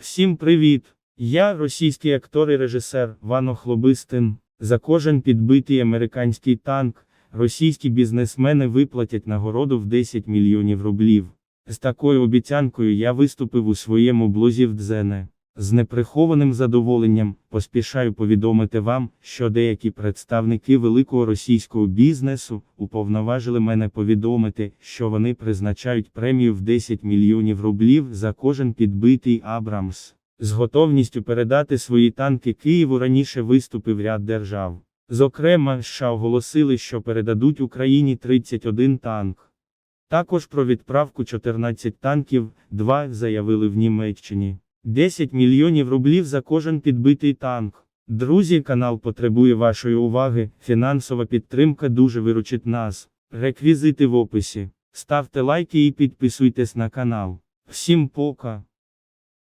Всім привіт! Я російський актор і режисер Вано Хлобистин. За кожен підбитий американський танк, російські бізнесмени виплатять нагороду в 10 мільйонів рублів. З такою обіцянкою я виступив у своєму блозі в Дзене. З неприхованим задоволенням поспішаю повідомити вам, що деякі представники великого російського бізнесу уповноважили мене повідомити, що вони призначають премію в 10 мільйонів рублів за кожен підбитий Абрамс. З готовністю передати свої танки Києву раніше виступив ряд держав. Зокрема, США оголосили, що передадуть Україні 31 танк. Також про відправку 14 танків, 2 заявили в Німеччині. 10 мільйонів рублів за кожен підбитий танк. Друзі, канал потребує вашої уваги. Фінансова підтримка дуже виручить нас. Реквізити в описі. Ставте лайки і підписуйтесь на канал. Всім пока.